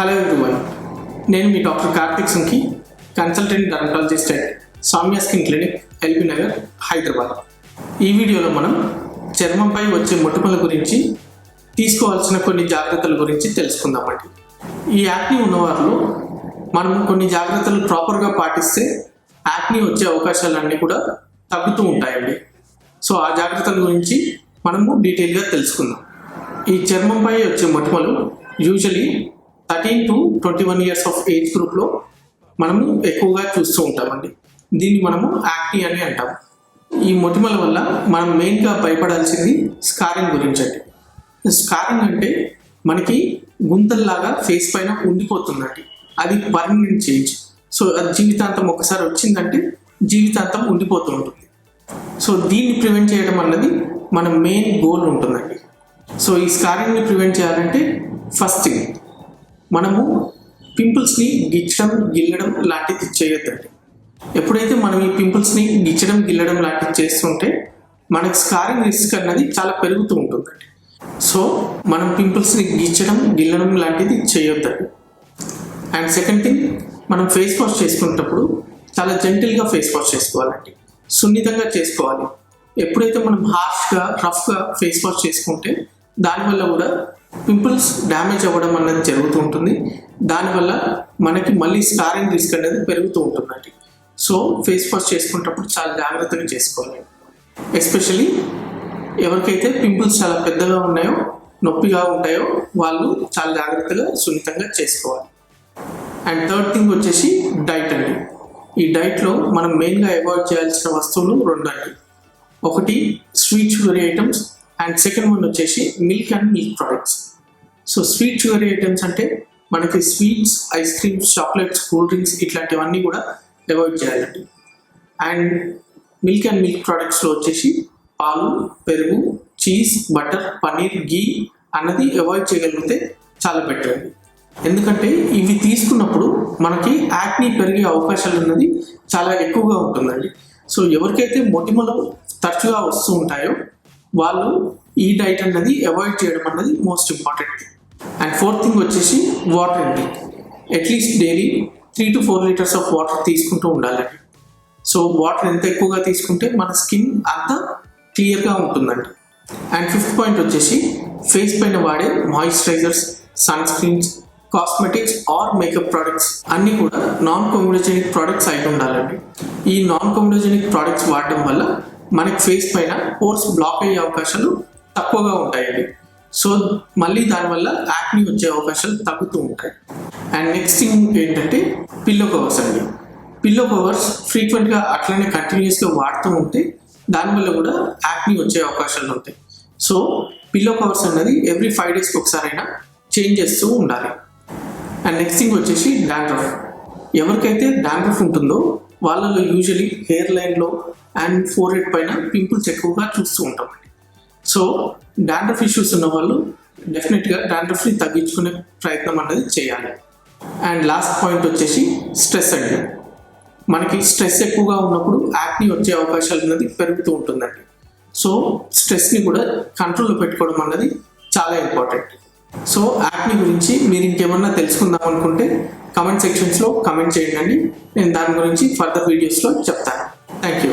Hello everyone నేను మీ doctor Karthik Sunki consultant dermatologist at Soumya skin clinic LB Nagar Hyderabad ఈ వీడియోలో మనం చర్మంపై వచ్చే మొటిమల గురించి తీసుకోవాల్సిన కొన్ని జాగ్రత్తల గురించి తెలుసుకుందామండి. ఈ యాక్ని ఉన్నవారిలో మనం కొన్ని జాగ్రత్తలు ప్రాపర్గా పాటిస్తే యాక్ని వచ్చే అవకాశాలన్నీ కూడా తగ్గుతూ ఉంటాయండి. సో ఆ జాగ్రత్తల గురించి మనము డీటెయిల్గా తెలుసుకుందాం. ఈ చర్మంపై వచ్చే మొటిమలు usually thirteen to twenty one years of age గ్రూప్లో మనము ఎక్కువగా చూస్తూ ఉంటామండి. దీన్ని మనము యాక్ని అని అంటాం ఈ మొటిమల వల్ల మనం మెయిన్గా భయపడాల్సింది స్కారింగ్ గురించి అండి స్కారింగ్ అంటే మనకి గుంతల్లాగా ఫేస్ పైన ఉండిపోతుందండి. అది పర్మనెంట్ చేంజ్. సో అది జీవితాంతం ఒకసారి వచ్చిందంటే జీవితాంతం ఉండిపోతూ ఉంటుంది. సో దీన్ని ప్రివెంట్ చేయడం అన్నది మన మెయిన్ గోల్ ఉంటుందండి. సో ఈ స్కారింగ్ని ప్రివెంట్ చేయాలంటే ఫస్ట్ థింగ్ మనము పింపుల్స్ని గిచ్చడం గిల్లడం లాంటిది చేయొద్దండి. ఎప్పుడైతే మనం ఈ పింపుల్స్ని గిచ్చడం గిల్లడం లాంటివి చేస్తుంటే మనకి స్కారింగ్ రిస్క్ అన్నది చాలా పెరుగుతూ ఉంటుందండి. సో మనం పింపుల్స్ని గిచ్చడం గిల్లడం లాంటిది చేయొద్దండి. అండ్ సెకండ్ థింగ్ మనం ఫేస్ వాష్ చేసుకునేటప్పుడు చాలా జెంటిల్గా ఫేస్ వాష్ చేసుకోవాలండి. సున్నితంగా చేసుకోవాలి. ఎప్పుడైతే మనం హార్ష్గా రఫ్గా ఫేస్ వాష్ చేసుకుంటే దానివల్ల కూడా పింపుల్స్ డ్యామేజ్ అవ్వడం అనేది జరుగుతూ ఉంటుంది. దానివల్ల మనకి మళ్ళీ స్కారింగ్ రిస్క్ అనేది పెరుగుతూ ఉంటుందండి. సో ఫేస్ వాష్ చేసుకునేటప్పుడు చాలా జాగ్రత్తగా చేసుకోవాలి. ఎస్పెషలీ ఎవరికైతే పింపుల్స్ చాలా పెద్దగా ఉన్నాయో నొప్పిగా ఉంటాయో వాళ్ళు చాలా జాగ్రత్తగా సున్నితంగా చేసుకోవాలి. అండ్ థర్డ్ థింగ్ వచ్చేసి డైట్ అండి. ఈ డైట్లో మనం మెయిన్గా అవాయిడ్ చేయాల్సిన వస్తువులు రెండు అండి ఒకటి sweet sugar items. And second one వచ్చేసి milk and milk products so sweet sugar items అంటే మనకి sweets ice creams chocolates cool drinks ఇట్లాంటివన్నీ కూడా అవాయిడ్ చేయాలండి. అండ్ మిల్క్ అండ్ మిల్క్ ప్రొడక్ట్స్లో వచ్చేసి పాలు పెరుగు చీజ్ బటర్ పన్నీర్ గీ అన్నది అవాయిడ్ చేయగలిగితే చాలా బెటర్ అండి. ఎందుకంటే ఇవి తీసుకున్నప్పుడు మనకి యాక్ని పెరిగే అవకాశాలు ఉన్నది చాలా ఎక్కువగా ఉంటుందండి. సో ఎవరికైతే మొటిమలు తరచుగా వస్తూ ఉంటాయో వాళ్ళు ఈ డైట్ అన్నది అవాయిడ్ చేయడం అన్నది most important and fourth thing వచ్చేసి వాటర్ అండి. At least daily three to four litres of water తీసుకుంటూ ఉండాలండి. సో వాటర్ ఎంత ఎక్కువగా తీసుకుంటే మన స్కిన్ అంత క్లియర్గా ఉంటుందండి అండ్ ఫిఫ్త్ పాయింట్ వచ్చేసి ఫేస్ పైన వాడే moisturisers sunscreens cosmetics or makeup products అన్నీ కూడా నాన్ కొమ్యూడోజెనిక్ ప్రోడక్ట్స్ అయి ఉండాలండి. ఈ నాన్ కొమ్యూడోజెనిక్ ప్రోడక్ట్స్ వాడడం వల్ల మనకి ఫేస్ పైన పోర్స్ బ్లాక్ అయ్యే అవకాశాలు తక్కువగా ఉంటాయండి సో మళ్ళీ దానివల్ల యాక్ని వచ్చే అవకాశాలు తగ్గుతూ ఉంటాయి. అండ్ నెక్స్ట్ థింగ్ ఏంటంటే పిల్లో కవర్స్ అండి. పిల్లో కవర్స్ ఫ్రీక్వెంట్గా అట్లనే కంటిన్యూస్గా వాడుతూ ఉంటే దానివల్ల కూడా యాక్ని వచ్చే అవకాశాలు ఉంటాయి. సో పిల్లో కవర్స్ అన్నది ఎవ్రీ ఫైవ్ డేస్కి ఒకసారైనా చేంజ్ చేస్తూ ఉండాలి. అండ్ నెక్స్ట్ థింగ్ వచ్చేసి డాండ్రఫ్ ఎవరికైతే డాండ్రఫ్ ఉంటుందో వాళ్ళలో యూజువలీ హెయిర్ లైన్లో అండ్ ఫోర్ హెడ్ పైన పింపుల్స్ ఎక్కువగా చూస్తూ ఉంటాం. సో డాండ్రఫ్ ఇష్యూస్ ఉన్న వాళ్ళు డెఫినెట్గా డాండ్రఫ్ని తగ్గించుకునే ప్రయత్నం అనేది చేయాలి. అండ్ లాస్ట్ పాయింట్ వచ్చేసి స్ట్రెస్ అండి. మనకి స్ట్రెస్ ఎక్కువగా ఉన్నప్పుడు యాక్ని వచ్చే అవకాశాలు అనేది పెరుగుతూ ఉంటుందండి. సో స్ట్రెస్ని కూడా కంట్రోల్లో పెట్టుకోవడం అన్నది చాలా ఇంపార్టెంట్ సో యాక్ని గురించి మీరు ఇంకేమన్నా తెలుసుకుందాం అనుకుంటే కమెంట్ సెక్షన్స్లో కమెంట్ చేయండి. నేను దాని గురించి ఫర్దర్ వీడియోస్లో చెప్తాను. Thank you